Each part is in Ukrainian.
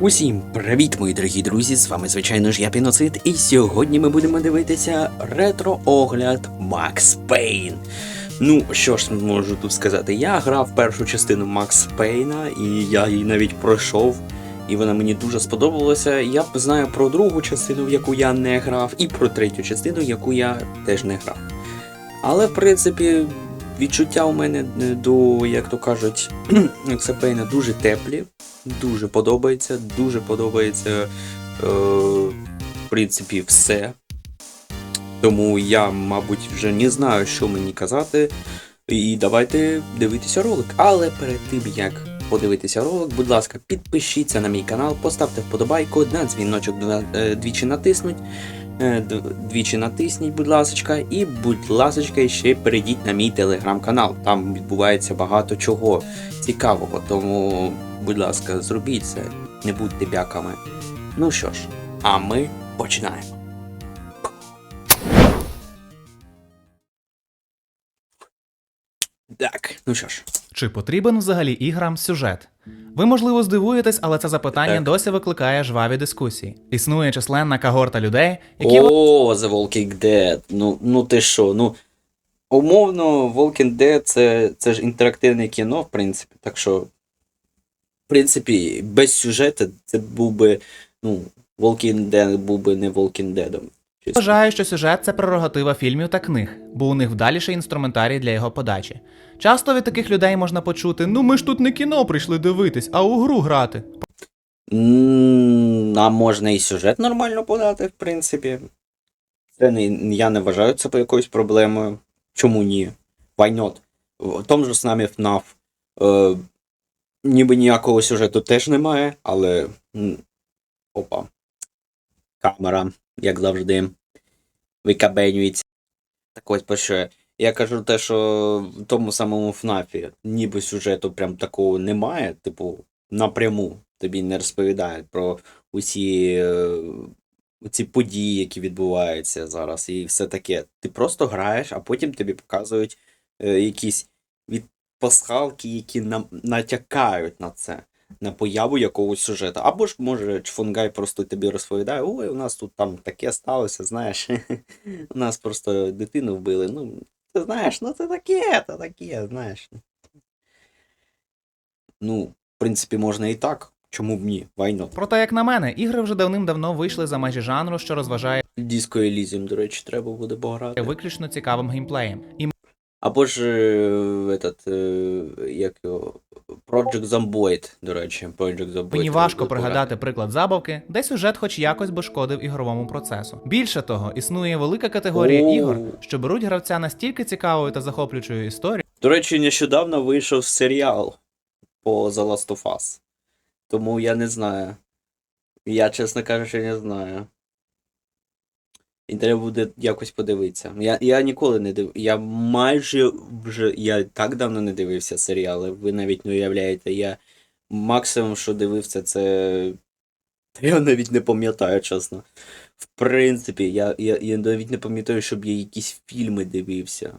Усім привіт, мої дорогі друзі! З вами, звичайно ж, я Піноцид, і сьогодні ми будемо дивитися ретро-огляд Макс Пейн. Ну, що ж можу тут сказати? Я грав першу частину Макс Пейна, і я її навіть пройшов, і вона мені дуже сподобалася. Я знаю про другу частину, в яку я не грав, і про третю частину, яку я теж не грав. Але, в принципі, відчуття у мене е, до, як то кажуть, Ексапейна дуже теплі. Дуже подобається, дуже подобається, е, в принципі, все. Тому я, мабуть, вже не знаю, що мені казати. І давайте дивитися ролик. Але перед тим, як подивитися ролик, будь ласка, підпишіться на мій канал, поставте вподобайку, на дзвіночок е, двічі натиснуть. Е, Двічі натисніть, будь ласочка, і будь ласочка, ще перейдіть на мій телеграм-канал. Там відбувається багато чого цікавого, тому, будь ласка, зробіть це, не будьте бяками. Ну що ж, а ми починаємо. Так, ну що ж, Чи потрібен взагалі іграм сюжет? Ви, можливо, здивуєтесь, але це запитання Так. досі викликає жваві дискусії. Існує численна когорта людей, які О, The Walking Dead. Ну, ну ти що, ну. Умовно, Walking Dead це, це ж інтерактивне кіно, в принципі. Так що, в принципі, без сюжету це був би, ну, Walking Dead був би не Walking Dead. Вважають, що сюжет це прерогатива фільмів та книг, бо у них вдаліший інструментарій для його подачі. Часто від таких людей можна почути: ну ми ж тут не кіно прийшли дивитись, а у гру грати. М, А можна і сюжет нормально подати, в принципі. Це не, я не вважаю це якоюсь проблемою. Чому ні? Why not? В тому ж нами FNAF. Е, ніби ніякого сюжету теж немає, але. Опа. Камера, як завжди, викабенюється. Так ось про що я. Кажу те, що в тому самому ФНАФі ніби сюжету прям такого немає, типу, напряму тобі не розповідають про усі е, ці події, які відбуваються зараз, і все таке. Ти просто граєш, а потім тобі показують е, якісь від пасхалки, які нам натякають на це, на появу якогось сюжету. Або ж, може, Чфунгай просто тобі розповідає, ой, у нас тут там таке сталося, знаєш. У нас просто дитину вбили. Ну, ти знаєш, ну це таке, це таке, знаєш. Ну, в принципі, можна і так. Чому б ні? Not? Проте, як на мене, ігри вже давним-давно вийшли за межі жанру, що розважає Disco Elysium, до речі, треба буде пограти. виключно цікавим геймплеєм. І Або ж е, этот, е, як його, Project Zomboid, до речі, Project Zomboid. Мені важко пригадати приклад забавки, де сюжет хоч якось би шкодив ігровому процесу. Більше того, існує велика категорія О. ігор, що беруть гравця настільки цікавою та захоплюючою історією, До речі, нещодавно вийшов серіал по The Last of Us. Тому я не знаю. Я, чесно кажучи, не знаю. І треба буде якось подивитися. Я, я ніколи не див. Я майже вже. Я так давно не дивився серіали. Ви навіть не уявляєте. Я максимум, що дивився, це. Я навіть не пам'ятаю, чесно. В принципі, я, я, я навіть не пам'ятаю, щоб я якісь фільми дивився.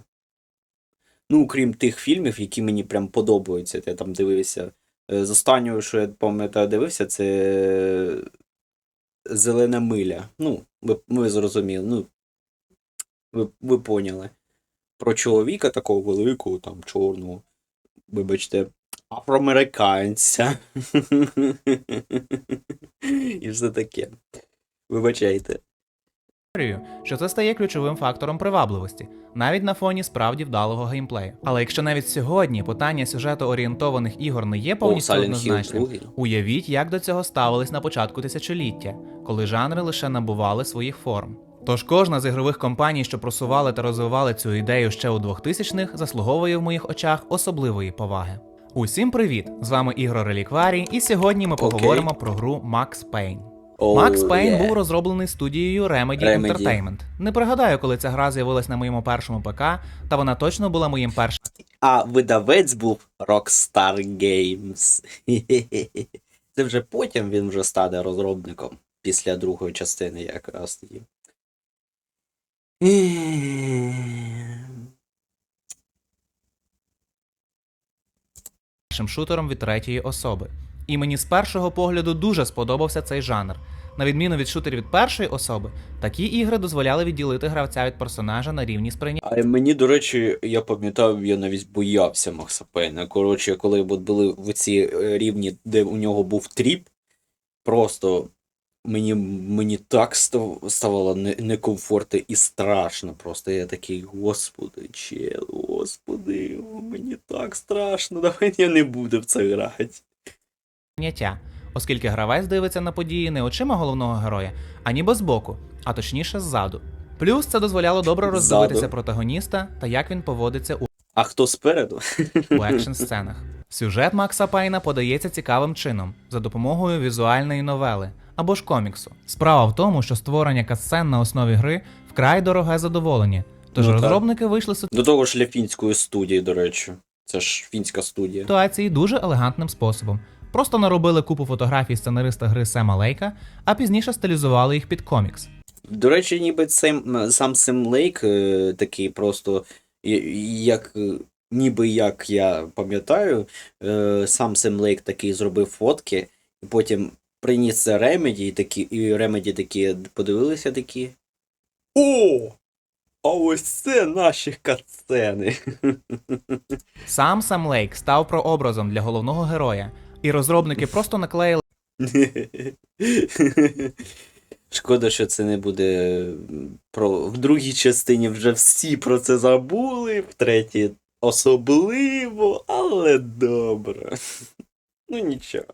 Ну, крім тих фільмів, які мені прям подобаються. Я там дивився. Е, З останнього, що я пам'ятаю, дивився, це Зелена миля. Ну, ви, ви зрозуміли. Ну, ви, ви поняли. Про чоловіка такого великого, там, чорного, вибачте, афроамериканця. І все таке. Вибачайте. Що це стає ключовим фактором привабливості, навіть на фоні справді вдалого геймплею. Але якщо навіть сьогодні питання сюжету орієнтованих ігор не є повністю Hill однозначним, Уявіть, як до цього ставились на початку тисячоліття, коли жанри лише набували своїх форм. Тож кожна з ігрових компаній, що просували та розвивали цю ідею ще у 2000-х, заслуговує в моїх очах особливої поваги. Усім привіт! З вами Ігро Релікварій, і сьогодні ми поговоримо про гру Max Payne. Oh, Max Payne yeah. був розроблений студією Remedy, Remedy. Entertainment. Не пригадаю, коли ця гра з'явилась на моєму першому ПК, та вона точно була моїм першим А видавець був Rockstar Games. Це вже потім він вже стане розробником після другої частини якраз тоді. шутером від третьої особи. І мені з першого погляду дуже сподобався цей жанр. На відміну від шутерів від першої особи, такі ігри дозволяли відділити гравця від персонажа на рівні сприйняття. А мені, до речі, я пам'ятаю, я навіть боявся Макса Пейна. Коротше, коли були в ці е, рівні, де у нього був тріп, просто мені, мені так став, ставало некомфортно і страшно. Просто я такий, господи, чел, господи, мені так страшно, давай я не буду в це грати. Сприйняття, оскільки гравець дивиться на події не очима головного героя, а ніби збоку, а точніше ззаду. Плюс це дозволяло добре роздивитися протагоніста та як він поводиться у А хто спереду? у екшн сценах. Сюжет Макса Пейна подається цікавим чином за допомогою візуальної новели або ж коміксу. Справа в тому, що створення катсцен на основі гри вкрай дороге задоволення. Тож Ну так. розробники вийшли з До того ж для фінської студії, до речі. Це ж фінська студія. ситуації дуже елегантним способом. Просто наробили купу фотографій сценариста гри Сема Лейка, а пізніше стилізували їх під комікс. До речі, ніби сам, сам Сем Лейк е, такий просто, як, е, ніби як я пам'ятаю, е, сам Сем Лейк такий зробив фотки, і потім приніс це Ремеді, і, такі, і Ремеді такі подивилися такі. О! А ось це наші катсцени. Сам Сем Лейк став прообразом для головного героя, і розробники просто наклеїли Шкода, що це не буде про в другій частині вже всі про це забули, в третій особливо, але добре. Ну нічого.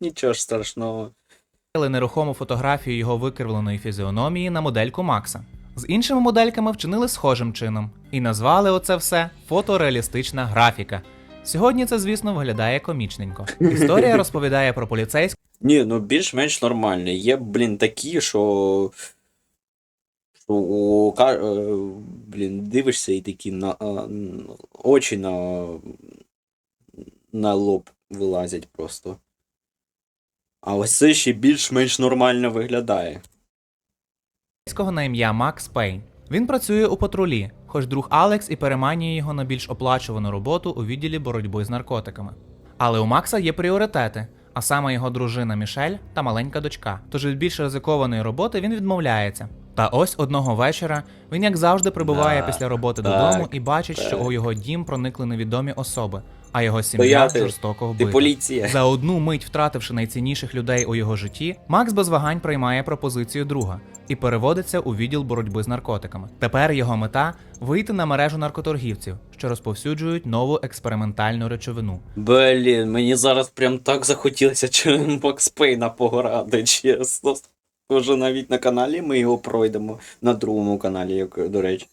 Нічого ж страшного. нерухому фотографію його викривленої фізіономії на модельку Макса. З іншими модельками вчинили схожим чином і назвали оце все фотореалістична графіка. Сьогодні це, звісно, виглядає комічненько. Історія розповідає про поліцейського Ні, ну більш-менш нормально. Є, блін, такі, що. що у, е, блін, дивишся і такі на, очі на, на лоб вилазять просто. А ось це ще більш-менш нормально виглядає. на ім'я Макс Пейн. Він працює у патрулі, хоч друг Алекс і переманює його на більш оплачувану роботу у відділі боротьби з наркотиками. Але у Макса є пріоритети, а саме його дружина Мішель та маленька дочка. Тож від більш ризикованої роботи він відмовляється. Та ось одного вечора він, як завжди, прибуває після роботи так, додому і бачить, що у його дім проникли невідомі особи, а його сім'я жорстоко вбита. За одну мить втративши найцінніших людей у його житті, Макс без вагань приймає пропозицію друга і переводиться у відділ боротьби з наркотиками. Тепер його мета вийти на мережу наркоторгівців, що розповсюджують нову експериментальну речовину. Блін, мені зараз прям так захотілося чи Макс Пейна пограти, чесно. Може навіть на каналі ми його пройдемо на другому каналі, як, до речі.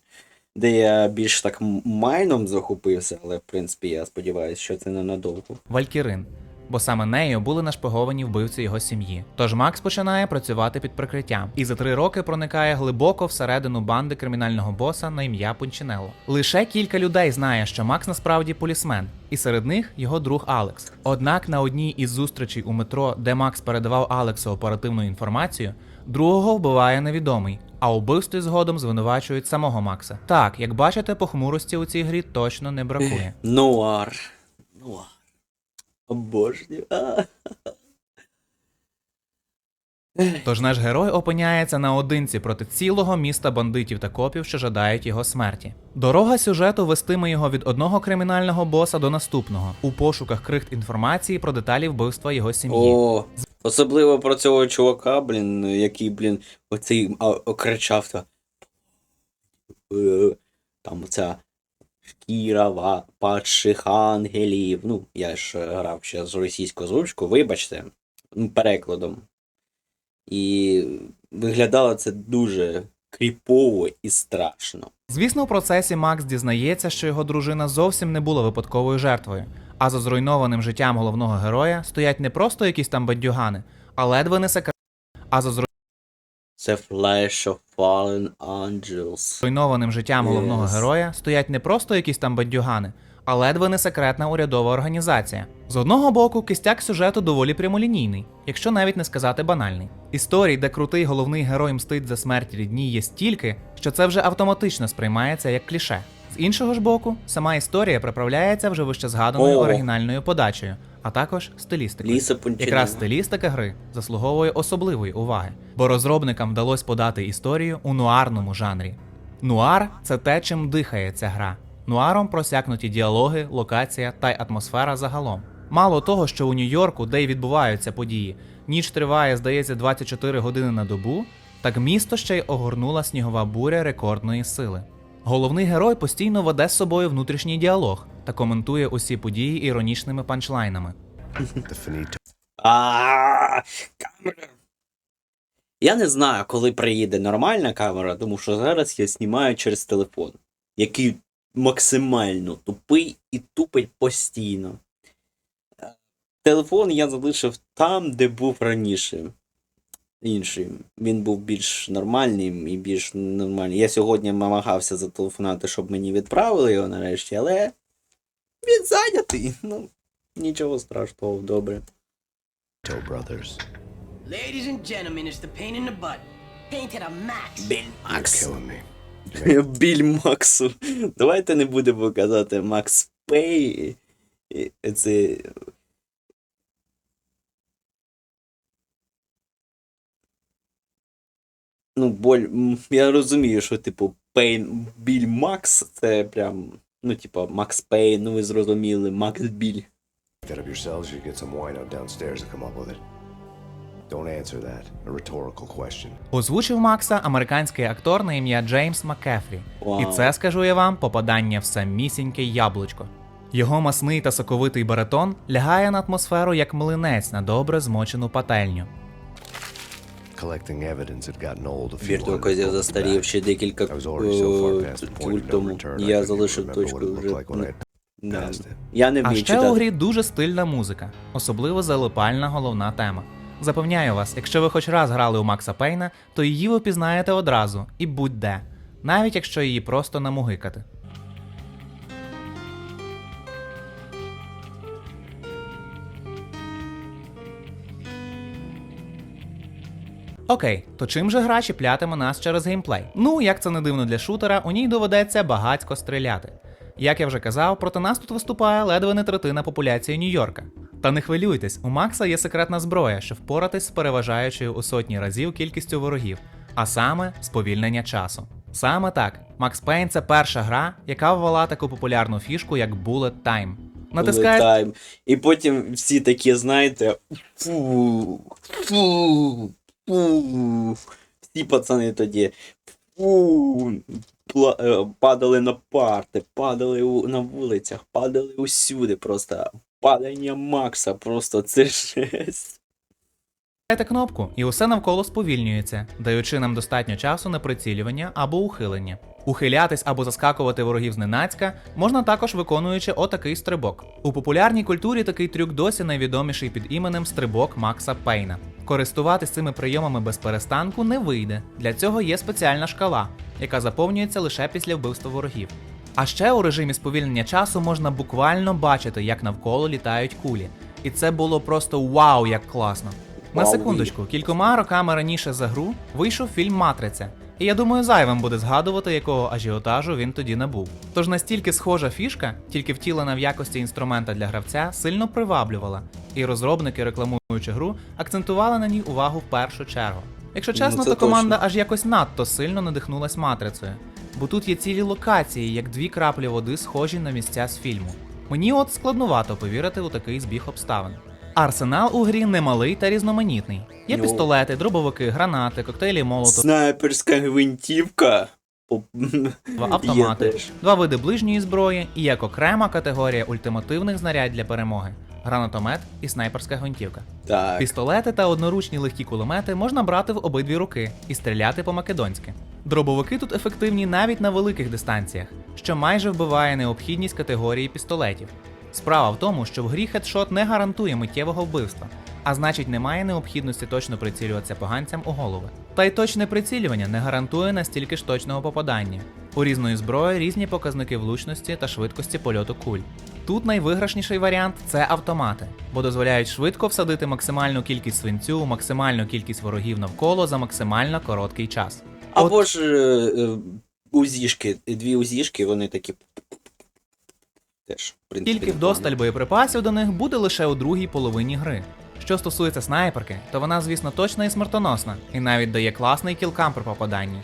Де я більш так майном захопився, але в принципі я сподіваюся, що це ненадовго. Валькірин. Бо саме нею були нашпиговані вбивці його сім'ї. Тож Макс починає працювати під прикриттям і за три роки проникає глибоко всередину банди кримінального боса на ім'я Пунчинелло. Лише кілька людей знає, що Макс насправді полісмен, і серед них його друг Алекс. Однак на одній із зустрічей у метро, де Макс передавав Алексу оперативну інформацію, другого вбиває невідомий. А убивстві згодом звинувачують самого Макса. Так, як бачите, похмурості у цій грі точно не бракує. Нуар. Нуар. Обожнюю. Тож наш герой опиняється наодинці проти цілого міста бандитів та копів, що жадають його смерті. Дорога сюжету вестиме його від одного кримінального боса до наступного у пошуках крихт інформації про деталі вбивства його сім'ї. О, особливо про цього чувака, блін, який, блін, оцей окричав. Е, Там оця шкіра падших ангелів. Ну, я ж грав ще з російською озвучкою, вибачте, перекладом. І виглядало це дуже кріпово і страшно. Звісно, в процесі Макс дізнається, що його дружина зовсім не була випадковою жертвою. А за зруйнованим життям головного героя стоять не просто якісь там бандюгани, а ледве не секрет. А за Це Flash of Fallen Angels. зруйнованим життям головного Yes. героя стоять не просто якісь там бандюгани, а ледве не секретна урядова організація. З одного боку, кістяк сюжету доволі прямолінійний, якщо навіть не сказати банальний. Історій, де крутий головний герой мстить за смерть рідні, є стільки, що це вже автоматично сприймається як кліше. З іншого ж боку, сама історія приправляється вже вище згаданою О. оригінальною подачею, а також стилістикою. Якраз стилістика гри заслуговує особливої уваги, бо розробникам вдалося подати історію у нуарному жанрі. Нуар це те, чим дихає ця гра. Нуаром просякнуті діалоги, локація та й атмосфера загалом. Мало того, що у Нью-Йорку, де й відбуваються події, ніч триває, здається, 24 години на добу, так місто ще й огорнула снігова буря рекордної сили. Головний герой постійно веде з собою внутрішній діалог та коментує усі події іронічними панчлайнами. Я не знаю, коли приїде нормальна камера, тому що зараз я знімаю через телефон, який максимально тупий і тупить постійно. Телефон я залишив там, де був раніше. Інший. Він був більш нормальним і більш нормальний. Я сьогодні намагався зателефонувати, щоб мені відправили його нарешті, але він зайнятий. Ну, нічого страшного, добре. brothers. Ladies and gentlemen, it's the pain in the butt. Pain to the max. Біль Макс. Killing me. Біль Максу. Давайте не будемо казати Макс Пей. Це. Ну, боль. Я розумію, що, типу, Пейн Біль Макс це прям. Ну, типа, Макс Пейн, ну ви зрозуміли, Макс Біль. That of yourselves, you get some wino downstairs to come up with it. Don't answer that. A rhetorical question. Озвучив Макса американський актор на ім'я Джеймс Маккефрі. Вау. І це, скажу я вам, попадання в самісіньке яблучко. Його масний та соковитий баритон лягає на атмосферу як млинець на добре змочену пательню. Collecting evidence had gotten old a few Вір hundred доказів books застарів ще декілька I was already so far е, past the point куль тому. Я залишив точку вже. looked like when I Да. passed it. Я не А вмію ще у грі дуже стильна музика, особливо залипальна головна тема. Запевняю вас, якщо ви хоч раз грали у Макса Пейна, то її ви пізнаєте одразу і будь-де, навіть якщо її просто намугикати. Окей, то чим же гра чіплятиме нас через геймплей? Ну, як це не дивно для шутера, у ній доведеться багатько стріляти. Як я вже казав, проти нас тут виступає ледве не третина популяції Нью-Йорка. Та не хвилюйтесь, у Макса є секретна зброя, щоб впоратись з переважаючою у сотні разів кількістю ворогів, а саме сповільнення часу. Саме так, Макс Пейн це перша гра, яка ввела таку популярну фішку, як Bullet Time. Натискаєш Летаємо. І потім всі такі, знаєте, фу, фу, фу. Всі пацани тоді фу, е, падали на парти, падали на вулицях, падали усюди просто. Падання Макса, просто це жесть. Натискаєте кнопку, і усе навколо сповільнюється, даючи нам достатньо часу на прицілювання або ухилення. Ухилятись або заскакувати ворогів зненацька можна також виконуючи отакий стрибок. У популярній культурі такий трюк досі найвідоміший під іменем стрибок Макса Пейна. Користуватись цими прийомами без перестанку не вийде. Для цього є спеціальна шкала, яка заповнюється лише після вбивства ворогів. А ще у режимі сповільнення часу можна буквально бачити, як навколо літають кулі. І це було просто вау, як класно. На секундочку, кількома роками раніше за гру вийшов фільм Матриця. І я думаю, зайвим буде згадувати, якого ажіотажу він тоді набув. Тож настільки схожа фішка, тільки втілена в якості інструмента для гравця, сильно приваблювала, і розробники, рекламуючи гру, акцентували на ній увагу в першу чергу. Якщо Ну, чесно, це то команда точно. аж якось надто сильно надихнулась матрицею, бо тут є цілі локації, як дві краплі води, схожі на місця з фільму. Мені от складнувато повірити у такий збіг обставин. Арсенал у грі немалий та різноманітний. Є Ну. пістолети, дробовики, гранати, коктейлі молотов, Снайперська гвинтівка. О, автомати, два види ближньої зброї і як окрема категорія ультимативних знарядь для перемоги гранатомет і снайперська гвинтівка. Так. Пістолети та одноручні легкі кулемети можна брати в обидві руки і стріляти по-македонськи. Дробовики тут ефективні навіть на великих дистанціях, що майже вбиває необхідність категорії пістолетів. Справа в тому, що в грі хедшот не гарантує миттєвого вбивства, а значить немає необхідності точно прицілюватися поганцям у голови. Та й точне прицілювання не гарантує настільки ж точного попадання. У різної зброї різні показники влучності та швидкості польоту куль. Тут найвиграшніший варіант це автомати, бо дозволяють швидко всадити максимальну кількість свинцю максимальну кількість ворогів навколо за максимально короткий час. Або ж е, е, узішки, дві узішки, вони такі. Теж, в принципі, Тільки вдосталь боєприпасів до них буде лише у другій половині гри. Що стосується снайперки, то вона, звісно, точна і смертоносна, і навіть дає класний кілкам при попаданні.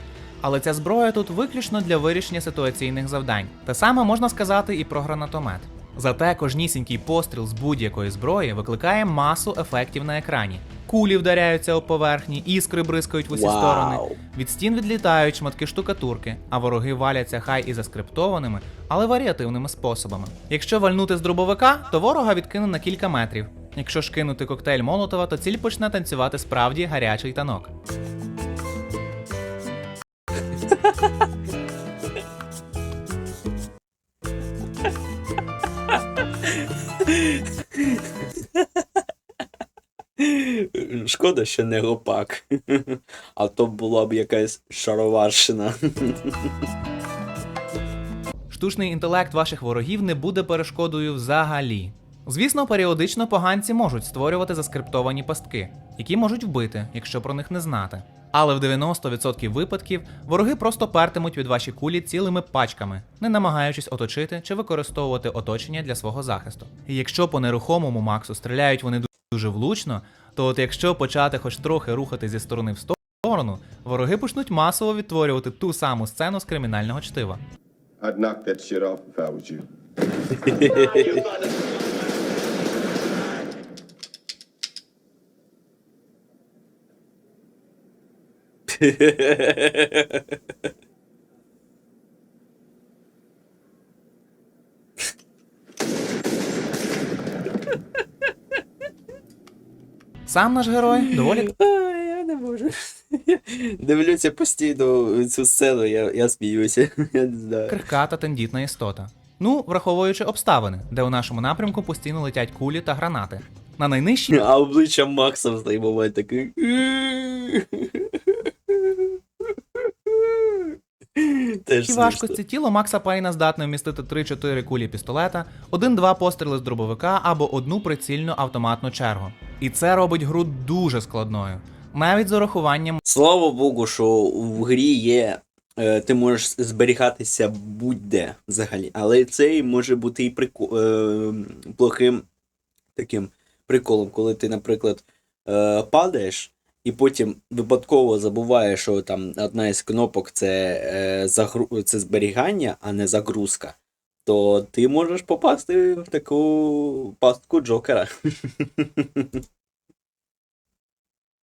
Але ця зброя тут виключно для вирішення ситуаційних завдань. Те саме можна сказати і про гранатомет. Зате кожнісінький постріл з будь-якої зброї викликає масу ефектів на екрані. Кулі вдаряються об поверхні, іскри бризкають в усі Вау. сторони. Від стін відлітають шматки штукатурки, а вороги валяться хай і заскриптованими, але варіативними способами. Якщо вальнути з дробовика, то ворога відкине на кілька метрів. Якщо ж кинути коктейль Молотова, то ціль почне танцювати справді гарячий танок. Шкода, що не гопак. А то була б якась шароварщина. Штучний інтелект ваших ворогів не буде перешкодою взагалі. Звісно, періодично поганці можуть створювати заскриптовані пастки, які можуть вбити, якщо про них не знати. Але в 90% випадків вороги просто пертимуть від ваші кулі цілими пачками, не намагаючись оточити чи використовувати оточення для свого захисту. І якщо по нерухомому Максу стріляють вони дуже влучно, то от якщо почати хоч трохи рухати зі сторони в сторону, вороги почнуть масово відтворювати ту саму сцену з кримінального чтива. I'd knock that shit off if I was you. Сам наш герой доволі я не можу. Дивлюся постійно цю сцену, я, я сміюся. Я не знаю. крихка та тендітна істота. Ну, враховуючи обставини, де у нашому напрямку постійно летять кулі та гранати. На найнижчій А обличчя Макса в цей момент такий. Теж І важкості тіло Макса Пейна здатне вмістити 3-4 кулі пістолета, 1-2 постріли з дробовика або одну прицільну автоматну чергу. І це робить гру дуже складною, навіть з урахуванням Слава Богу, що в грі є. е, Ти можеш зберігатися будь-де взагалі. Але це може бути і прико... е, плохим таким приколом, коли ти, наприклад, е, падаєш, і потім випадково забуваєш, що там одна із кнопок це, е, загру... це зберігання, а не загрузка. То ти можеш попасти в таку пастку Джокера.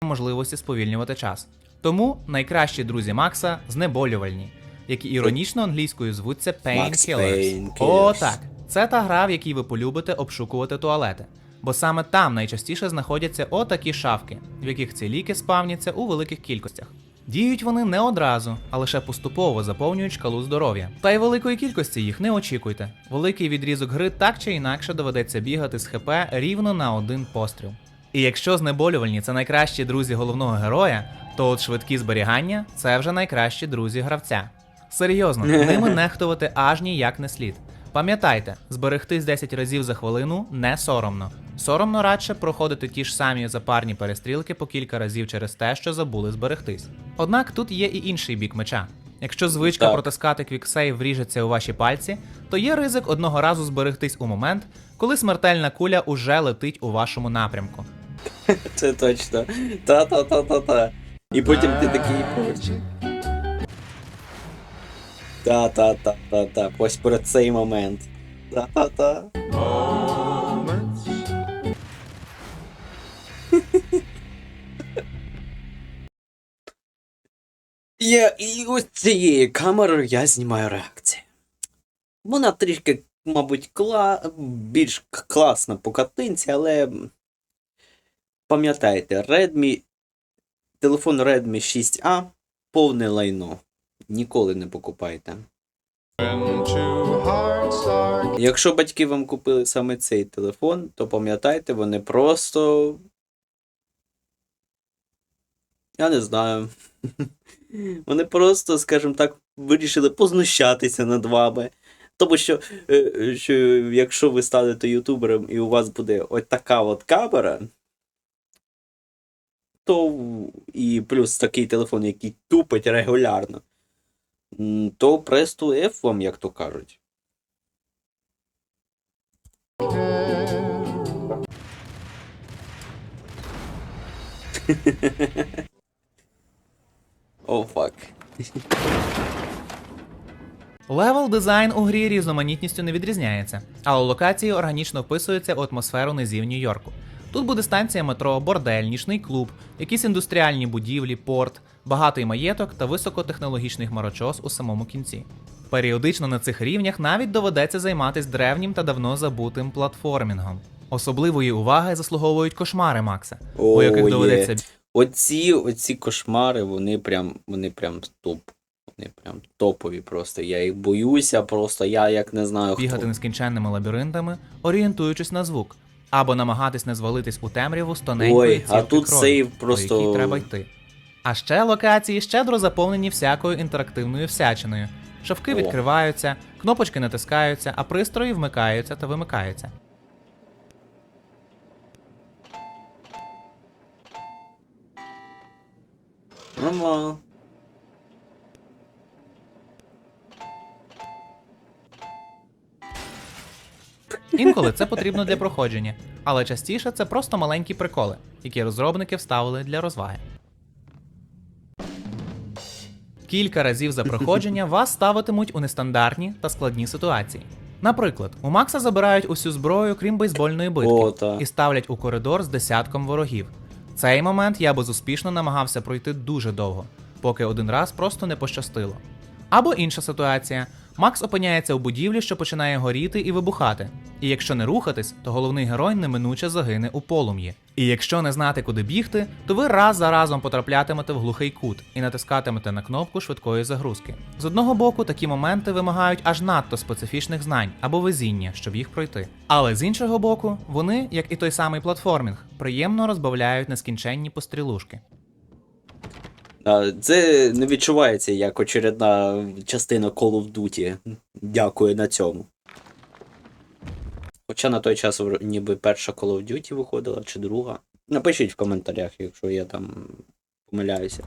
можливості сповільнювати час. Тому найкращі друзі Макса знеболювальні, які іронічно англійською звуться Painkillers. Painkillers. О, так. Це та гра, в якій ви полюбите обшукувати туалети. Бо саме там найчастіше знаходяться отакі шафки, в яких ці ліки спавняться у великих кількостях. Діють вони не одразу, а лише поступово заповнюють шкалу здоров'я. Та й великої кількості їх не очікуйте. Великий відрізок гри так чи інакше доведеться бігати з ХП рівно на один постріл. І якщо знеболювальні це найкращі друзі головного героя, то от швидкі зберігання це вже найкращі друзі гравця. Серйозно, ними нехтувати аж ніяк не слід. Пам'ятайте, зберегтись 10 разів за хвилину не соромно. Соромно радше проходити ті ж самі запарні перестрілки по кілька разів через те, що забули зберегтись. Однак тут є і інший бік меча. Якщо звичка Так. протискати квіксейв вріжеться у ваші пальці, то є ризик одного разу зберегтись у момент, коли смертельна куля уже летить у вашому напрямку. Це точно. Та-та-та-та-та. І потім ти такий поруч. Та-та-та-та-та. Ось про цей момент. Та-та-та. Я, і ось цією камерою я знімаю реакції. Вона трішки, мабуть, кла... більш класна по картинці, але Пам'ятайте, Redmi, телефон Redmi 6A повне лайно. Ніколи не покупайте. Якщо батьки вам купили саме цей телефон, то пам'ятайте, вони просто. Я не знаю. Вони просто, скажімо так, вирішили познущатися над вами. Тому що, е, що якщо ви станете ютубером і у вас буде ось така от камера, то і плюс такий телефон, який тупить регулярно. То press to F вам, як то кажуть. О, фак. Левел дизайн у грі різноманітністю не відрізняється, але локації органічно вписуються у атмосферу низів Нью-Йорку. Тут буде станція метро, бордель, нічний клуб, якісь індустріальні будівлі, порт, багатий маєток та високотехнологічний хмарочос у самому кінці. Періодично на цих рівнях навіть доведеться займатися древнім та давно забутим платформінгом. Особливої уваги заслуговують кошмари Макса, у яких доведеться Оці, оці кошмари, вони прям, вони прям топ. Вони прям топові просто. Я їх боюся, просто я як не знаю хто. бігати нескінченними лабіринтами, орієнтуючись на звук, або намагатись не звалитись у темряву з тоненької Ой, а тут крові, сейв по просто- якій треба йти. А ще локації щедро заповнені всякою інтерактивною всячиною. Шовки О. відкриваються, кнопочки натискаються, а пристрої вмикаються та вимикаються. Нормально. Інколи це потрібно для проходження, але частіше це просто маленькі приколи, які розробники вставили для розваги. Кілька разів за проходження вас ставитимуть у нестандартні та складні ситуації. Наприклад, у Макса забирають усю зброю, крім бейсбольної битки, О, та. і ставлять у коридор з десятком ворогів. Цей момент я безуспішно намагався пройти дуже довго, поки один раз просто не пощастило. Або інша ситуація. Макс опиняється у будівлі, що починає горіти і вибухати. І якщо не рухатись, то головний герой неминуче загине у полум'ї. І якщо не знати, куди бігти, то ви раз за разом потраплятимете в глухий кут і натискатимете на кнопку швидкої загрузки. З одного боку, такі моменти вимагають аж надто специфічних знань або везіння, щоб їх пройти. Але з іншого боку, вони, як і той самий платформінг, приємно розбавляють нескінченні пострілушки. Це не відчувається як очередна частина Call of Duty. Дякую на цьому. Хоча на той час ніби перша Call of Duty виходила, чи друга. Напишіть в коментарях, якщо я там помиляюся.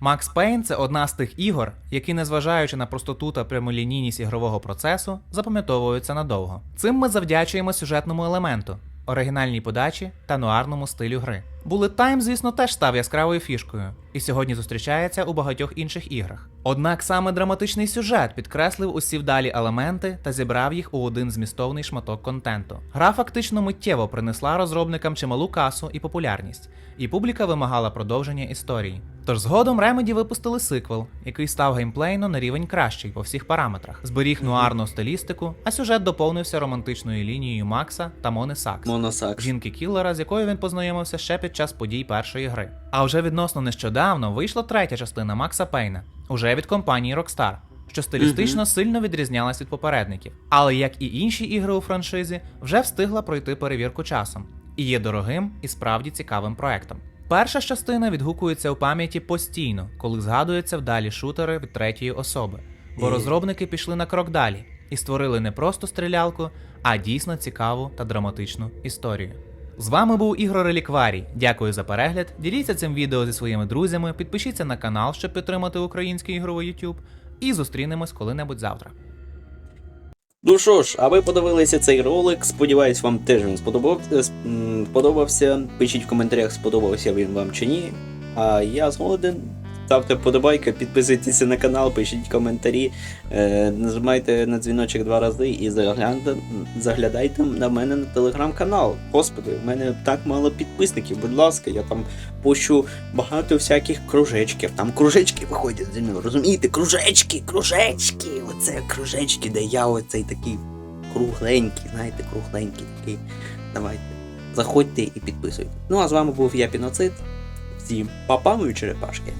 Max Payne – це одна з тих ігор, які, незважаючи на простоту та прямолінійність ігрового процесу, запам'ятовуються надовго. Цим ми завдячуємо сюжетному елементу, оригінальній подачі та нуарному стилю гри. Bullet Time, звісно, теж став яскравою фішкою, і сьогодні зустрічається у багатьох інших іграх. Однак саме драматичний сюжет підкреслив усі вдалі елементи та зібрав їх у один змістовний шматок контенту. Гра фактично миттєво принесла розробникам чималу касу і популярність, і публіка вимагала продовження історії. Тож згодом Remedy випустили сиквел, який став геймплейно на рівень кращий по всіх параметрах, зберіг нуарну стилістику, а сюжет доповнився романтичною лінією Макса та Мони Сакс. Моносакс. Жінки кіллера, з якою він познайомився ще під час подій першої гри. А вже відносно нещодавно вийшла третя частина Макса Пейна, уже від компанії Rockstar, що стилістично сильно відрізнялась від попередників. Але як і інші ігри у франшизі, вже встигла пройти перевірку часом і є дорогим і справді цікавим проектом. Перша частина відгукується у пам'яті постійно, коли згадуються вдалі шутери від третьої особи, бо розробники пішли на крок далі і створили не просто стрілялку, а дійсно цікаву та драматичну історію. З вами був Ігор Релікварій. Дякую за перегляд. Діліться цим відео зі своїми друзями, підпишіться на канал, щоб підтримати український ігровий YouTube. І зустрінемось коли-небудь завтра. Ну що ж, а ви подивилися цей ролик. Сподіваюсь, вам теж він сподобався. сподобався. Пишіть в коментарях, сподобався він вам чи ні. А я згоден. Ставте вподобайки, підписуйтесь на канал, пишіть коментарі, е, нажимайте на дзвіночок два рази і заглядайте на мене на телеграм-канал. Господи, в мене так мало підписників, будь ласка, я там пощу багато всяких кружечків. Там кружечки виходять зі мною, розумієте? Кружечки, кружечки, оце кружечки, де я оцей такий кругленький, знаєте, кругленький такий. Давайте. Заходьте і підписуйтесь. Ну а з вами був я Піноцид. Всім папа, мої черепашки.